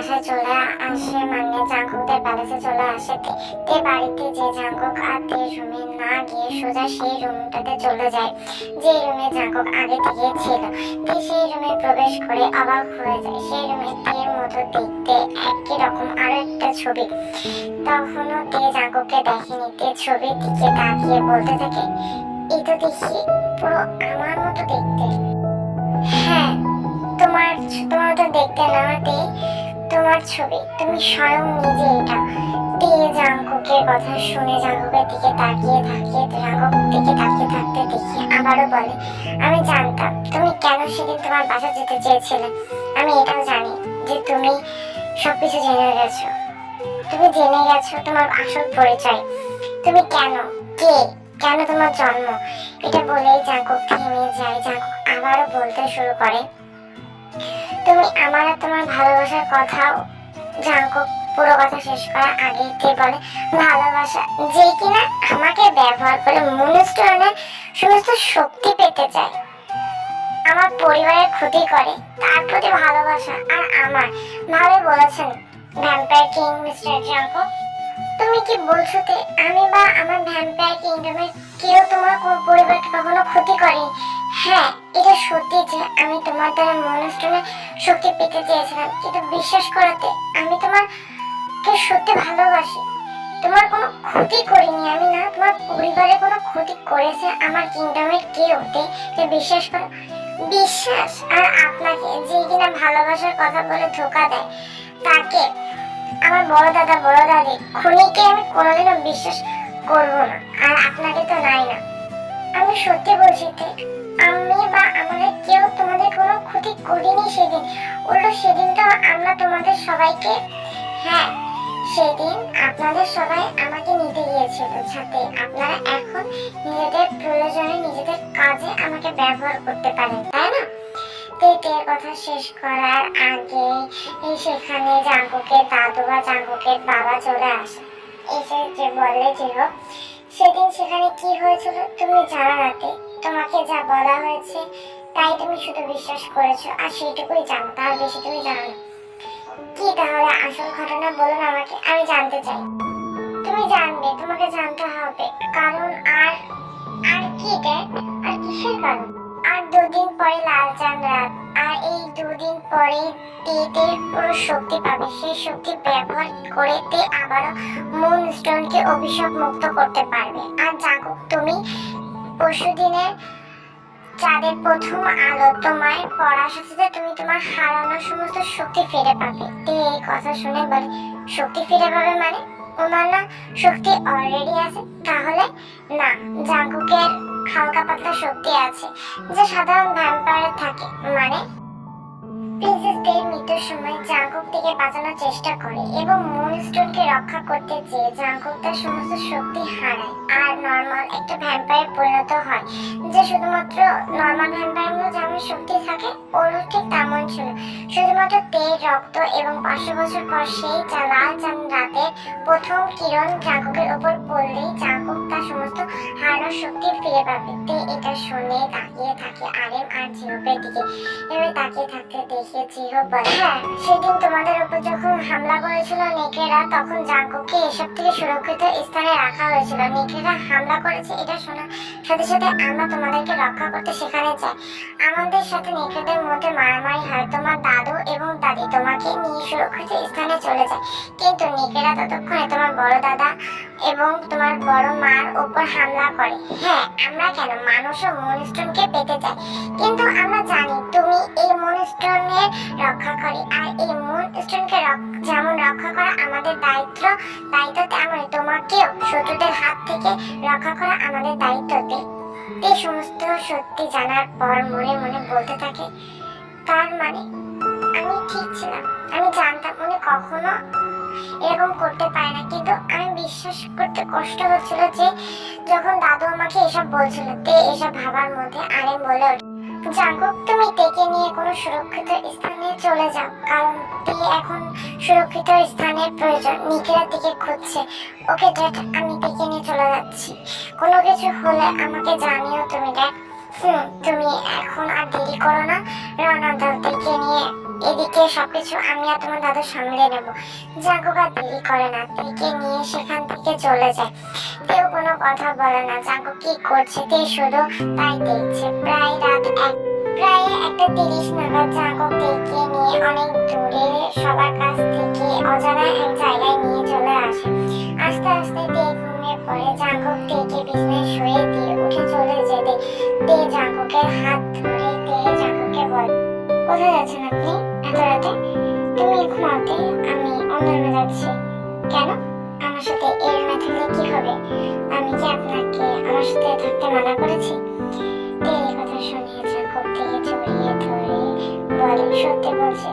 বাসায় চলে আসে মানে জাঙ্কুকদের প্যালেসে চলে আসে। তে বাড়িতে যে জাঙ্কুক আর তে রুমে না গিয়ে সোজা সেই রুমটাতে চলে যায় যে রুমে জাঙ্কুক আগে থেকে ছিল। তে সেই রুমে প্রবেশ করে অবাক হয়ে যায়। সেই রুমে তের মতো দেখতে একই রকম আরও একটা ছবি। তখনও তে জাঙ্কুককে দেখেনি। তে ছবির দিকে তাকিয়ে বলতে থাকে তো দেখি, পুরো আমার মতো দেখতে। হ্যাঁ তোমার তোমার তো দেখতে নাতে তোমার ছবি। তুমি স্বয়ং নিজে এটা। তে জাঙ্কুকের কথা শুনে জাঙ্কুকের দিকে তাকিয়ে তাকিয়ে, জাঙ্কুক দিকে তাকিয়ে থাকতে দেখি আবারও বলে, আমি জানতাম তুমি কেন সেদিন তোমার বাসা যেতে চেয়েছিলে। আমি এটাও জানি যে তুমি সবকিছু জেনে গেছো। তুমি জেনে গেছো তোমার আসল পরিচয়। তুমি কেন? কে? কেন তোমার জন্ম? এটা বলেই জাঙ্কুক থেমে যায়। জাঙ্কুক আবারও বলতে শুরু করে তুমি আমার তোমার ভালোবাসার কথাও জাঙ্কুক পুরো কথা শেষ করার আগে তে বলে? ভালোবাসা যে কিনা আমাকে ব্যবহার করে মনুষ্যনের সমস্ত শক্তি পেতে চায়। আমার পরিবারের ক্ষতি করে, তার প্রতি ভালোবাসা আর আমার। ভালো বলেছেন ভ্যাম্পায়ার কিং মিস্টার জাঙ্কুক তুমি কি বলছো তে আমি বা আমার ভ্যাম্পায়ার কিংডমের কেউ তোমার পরিবারকে কখনো ক্ষতি করে হ্যাঁ এটা সত্যি আমি তোমার দ্বারা মনস্টনে শক্তি পেতে চেয়েছিলাম। কিন্তু বিশ্বাস করতে আমি তোমারকে সত্যি ভালোবাসি। তোমার কোনো ক্ষতি করিনি আমি না, তোমার পরিবারে কোনো ক্ষতি করেছে আমার কিংডমের কেউ তে যে বিশ্বাস করো, বিশ্বাস আর আপনাকে যে কিনা ভালোবাসার কথা বলে ধোকা দেয়, তাকে আমার বড় দাদা, বড় দাদি, খুনিকে আমি কোনোদিনও বিশ্বাস করব না। আর আপনাকে তো নাই না। আমি সত্যি বলছি আমি বা আমাদের কেউ তোমাদের কোনো ক্ষতি করিনি সেদিন। উল্টো সেদিন তো আমরা তোমাদের সবাইকে হ্যাঁ সেদিন আপনাদের সবাই আমাকে নিতে গিয়েছিল যাতে আপনারা এখন নিজেদের প্রয়োজনে নিজেদের কাজে আমাকে ব্যবহার করতে পারেন, তাই না? পেটের কথা শেষ করার আগে সেখানে জাঙ্কুকের দাদু বা জাঙ্কুকের বাবা চলে আসে। এসে যে বলে যে হোক, সেদিন সেখানে কি হয়েছিল তুমি জানো রাতে তোমাকে যা বলা হয়েছে, তাই তুমি শুধু বিশ্বাস করেছ, আর সেইটুকুই জানো তার বেশি তুমি জানো না। কি তাহলে আসল ঘটনা বলুন আমাকে, আমি জানতে চাই। তুমি জানবে, তোমাকে জানতে হবে, কারণ আর আর কি আর কিসের কারণ? আর দুদিন পরে লালচাঁদ রাত, আর এই দুদিন পরে তেতে পুরো শক্তি পাবে। সেই শক্তি ব্যবহার করে তে আবারও মুন স্টোনকে অভিশাপ মুক্ত করতে পারবে। আর জাগুক তুমি পরশু দিনের চাঁদের প্রথম আলো তোমায় পড়ার সাথে সাথে তুমি তোমার হারানো সমস্ত শক্তি ফিরে পাবে। তিনি এই কথা শুনে বলে, শক্তি ফিরে পাবে মানে? ওনার না, শক্তি অলরেডি আছে, তাহলে না, জাঙ্কুকের হালকা পাতলা শক্তি আছে, যা সাধারণ ভ্যাম্পায়ার থাকে মানে প্রিন্সেস দের মৃত্যুর সময় জাঙ্কুক থেকে বাঁচানোর চেষ্টা করে এবং মুনস্টোনকে রক্ষা করতে চেয়ে জাঙ্কুক তার সমস্ত শক্তি হারায়। আর নর্মাল একটা ভ্যাম্পায়ার পরিণত হয়, যে শুধুমাত্র নর্মাল ভ্যাম্পায়ার মধ্যে যেমন শক্তি থাকে, ওরও ঠিক তেমন ছিল। শুধুমাত্র তেল রক্ত এবং পাঁচশো বছর পর সেই চা- লাল চাঁদ রাতে প্রথম কিরণ জাঙ্কুকের ওপর পড়লেই জাঙ্কুক তার সমস্ত হারানোর শক্তি ফিরে পাবে। তে এটা শুনে তাকিয়ে থাকে আরেম আর জিহপের দিকে। এভাবে তাকিয়ে থাকতে দেখে জিহপ হোপার। হ্যাঁ সেদিন তোমাদের উপর যখন হামলা করেছিল নেকেরা, তখন জাঙ্কুকে এসব থেকে সুরক্ষিত স্থানে রাখা হয়েছিল। নেকেরা হামলা করেছে, এটা শোনা সাথে সাথে আমরা তোমাদেরকে রক্ষা করতে সেখানে যাই। আমাদের সাথে নেকড়েদের মধ্যে মারামারি হয়। তোমার দাদু এবং দাদি তোমাকে নিয়ে সুরক্ষিত স্থানে চলে যায়। কিন্তু নেকড়েরা ততক্ষণে তোমার বড় দাদা এবং তোমার বড় মার উপর হামলা করে। হ্যাঁ আমরা কেন? মানুষ ও মনস্টনকে পেতে চাই কিন্তু আমরা জানি তুমি এই মনস্টনের রক্ষা করে। আর এই মনস্টনকে যেমন রক্ষা করা আমাদের দায়িত্ব দায়িত্ব তেমনই তোমাকেও শত্রুদের হাত থেকে রক্ষা করা আমাদের দায়িত্ব। তে এই সমস্ত সত্যি জানার পর মনে মনে বলতে থাকে, তার মানে আমি ঠিক ছিলাম। আমি জানতাম উনি কখনো এরকম করতে পারে না। কিন্তু আমি বিশ্বাস করতে কষ্ট হচ্ছিল যে যখন দাদু আমাকে এসব বলছিল, তে এসব ভাবার মধ্যে আরে বলে ওঠে, জাঙ্কুক তুমি ডেকে নিয়ে কোনো সুরক্ষিত স্থানে চলে যাও কারণ টি এখন সুরক্ষিত স্থানের প্রয়োজন। নিখিলের দিকে খুঁজছে। ওকে ড্যাড আমি ডেকে নিয়ে চলে যাচ্ছি। কোনো কিছু হলে আমাকে জানিও তুমি ড্যাড। তুমি এখন আর দেরি করো না রওনা দাও নিয়ে এদিকে সবকিছু আমি আর তোমার দাদু সামলে নেব। আর দেরি করে না তেকে নিয়ে সেখান থেকে চলে যায়। কেউ কোনো কথা বলে না জাঙ্কুক কি করছে তে শুধু তাই দেখছে। প্রায় রাত এক প্রায় একটা তিরিশ নাগাদ জাঙ্কুক তেকে নিয়ে অনেক দূরে সবার কাছ থেকে অজানা এক জায়গায় নিয়ে চলে আসে। আস্তে আস্তে তে ঘুমিয়ে পড়ে জাঙ্কুক তেকে বিছানায় শুয়ে দিয়ে উঠে চলে যেতে। তে জাঙ্কুকের হাত ধরে তে জাঙ্কুককে বলে, কোথায় যাচ্ছেন আপনি? এত রাতে? তুমি ঘুমাতে আমি অন্য যাচ্ছি। কেন? আমার সাথে এই রুমে থাকলে কি হবে? আমি কি আপনাকে আমার সাথে থাকতে মানা করেছি? বলে সত্যি বলছি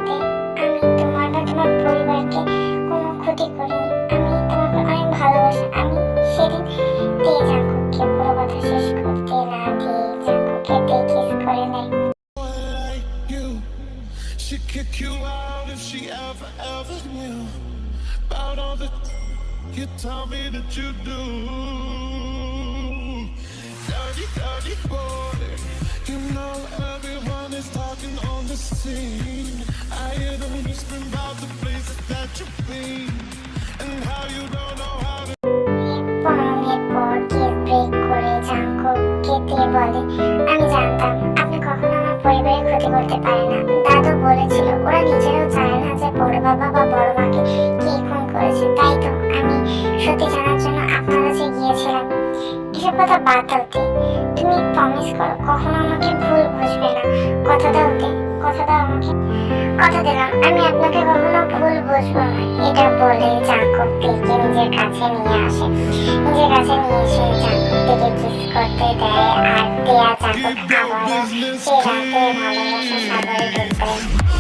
আমি তোমার বা তোমার পরিবারকে কোনো ক্ষতি করিনি আমি তোমাকে অনেক ভালোবাসি আমি সেদিন তে জাঙ্কুককে পুরো কথা শেষ করতে না দিয়ে জাঙ্কুককে তে কিস করে নেয়. She'd kick you out if she ever, ever knew about all the you tell me that you do. Dirty, dirty boy. You know everyone is on. I hear the পর আমি জানতাম পরিবারের ক্ষতি করতে পারেন না বলেছিল ওরা নিজেরাও জানে না যে বড় বাবা বা বড় মাকে কে খুন তাই তো আমি সত্যি জানার জন্য আপনার কাছে কথা বাদ দাওতে তুমি প্রমিস ভুল বুঝবে না কথা দাও তে কথা দাও আমাকে কথা দিলাম আমি আপনাকে কখনো ভুল এটা বলে জাকবকে নিজের কাছে নিয়ে আসে। নিজের কাছে নিয়ে এসে জাকবকে কিস করতে দেয়, আর দেয়া জাকব সে রাতে ভালোবাসা সাগরে ডুব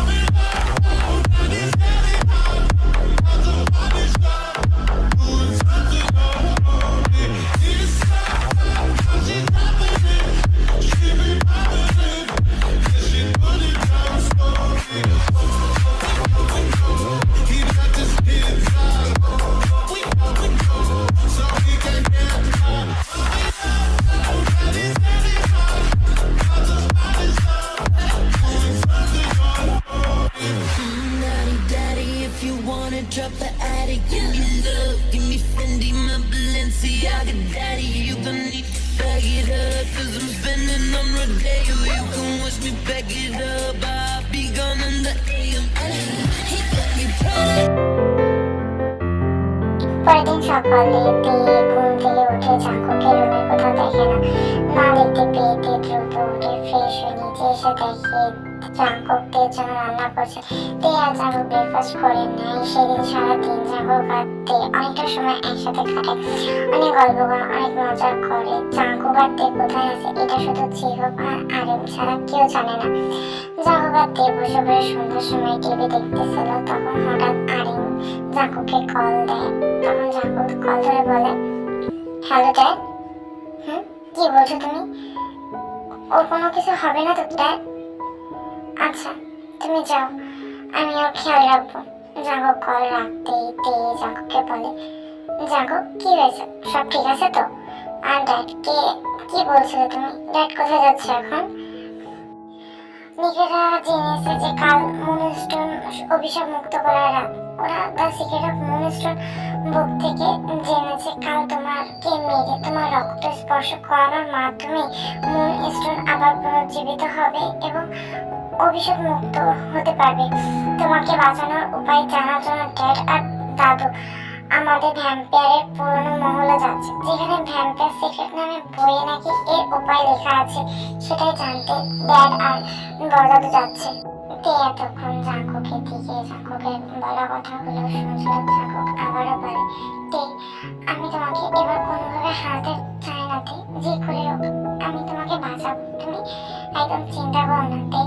Balenciaga, daddy, you gon' need to bag it up, cause I'm spending on Rodeo, you can watch me back it up, I'll be gone in the AM, he got me proud. পরের দিন সকালে তে ঘুম থেকে উঠে জাঙ্কুকের রুমে কোথাও দেখে না। না দেখতে পেয়ে দ্রুত উঠে ফ্রেশ হয়ে নিচে এসে দেখে আর আর তে অনেকটা সময় একসাথে কাটে। গল্প করে অনেক মজা করে। জাঙ্কুক আর কোথায় আছে এটা শুধু আর ছাড়া কেউ জানে না। জাঙ্কুক আর তে বসে সময় টিভি দেখতেছিল, তখন হঠাৎ আরেম জাঙ্কুককে কল দেয়, তখন জাঙ্কুক কল ধরে বলে, হ্যালো, ড্যাড? হুম, কি বলছো তুমি? ওর কোনো কিছু হবে না তো, ড্যাড? আচ্ছা তুমি যাও আমি ওর খেয়াল রাখব। জাঙ্কুক কল রাখতেই তে জাঙ্কুককে বলে জাঙ্কুক কি হয়েছে? সব ঠিক আছে তো? আর ড্যাড, কে বলছিলে তুমি? ড্যাড কোথায় যাচ্ছে এখন? নিকেরা জেনেছে যে কাল মুনস্টোন অভিশাপ মুক্ত করার রাত। ওরা the secret of moonstone book থেকে জেনেছে, কাল তোমাকে মেরে তোমার রক্ত স্পর্শ করানোর মাধ্যমে মুন স্টোন আবার পুনর্জীবিত হবে এবং অভিশাপ মুক্ত হতে পারবে। তোমাকে বাঁচানোর উপায় জানার জন্য ড্যাড আর দাদু আমাদের ভ্যাম্পায়ারের পুরনো মহলে যাচ্ছে, যেখানে ভ্যাম্পায়ার সিক্রেট নামে বইয়ে নাকি এর উপায় লেখা আছে, সেটাই জানতে ড্যাড আর বড়দাদু যাচ্ছে। তে এতক্ষণ জাঙ্কুকের দিকে জাঙ্কুকের বলা কথাগুলো শুনছিল জাঙ্কুক আবারও বলে তে আমি তোমাকে এবার কোনোভাবে হারাতে চাই না তে যে করে হোক, আমি তোমাকে বাঁচাবো। তুমি একদম চিন্তা করো না তে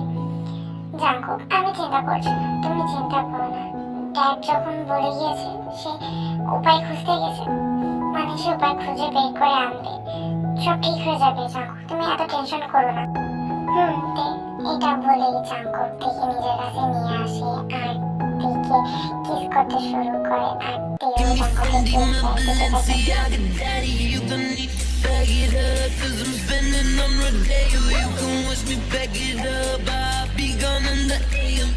জাঙ্কুক আমি চিন্তা করছি না, তুমি চিন্তা করো না। ড্যাড যখন বলে গিয়েছে, সে উপায় খুঁজতে গেছে। মানে সে উপায় খুঁজে বের করে আনবে। সব ঠিক হয়ে যাবে জাঙ্কুক তুমি এত টেনশন করো না। হুম তে এটা বলেই জাঙ্কুক থেকে নিজের কাছে নিয়ে আসে আর তেকে কিস করতে শুরু করে আর তেও Give me জাঙ্কুকের Fendi, কিস my করতে থাকে Balenciaga, daddy, you gon' need to bag it up, cause I'm spending on Rodeo, you can watch me back it up, I'll be gone in the AM.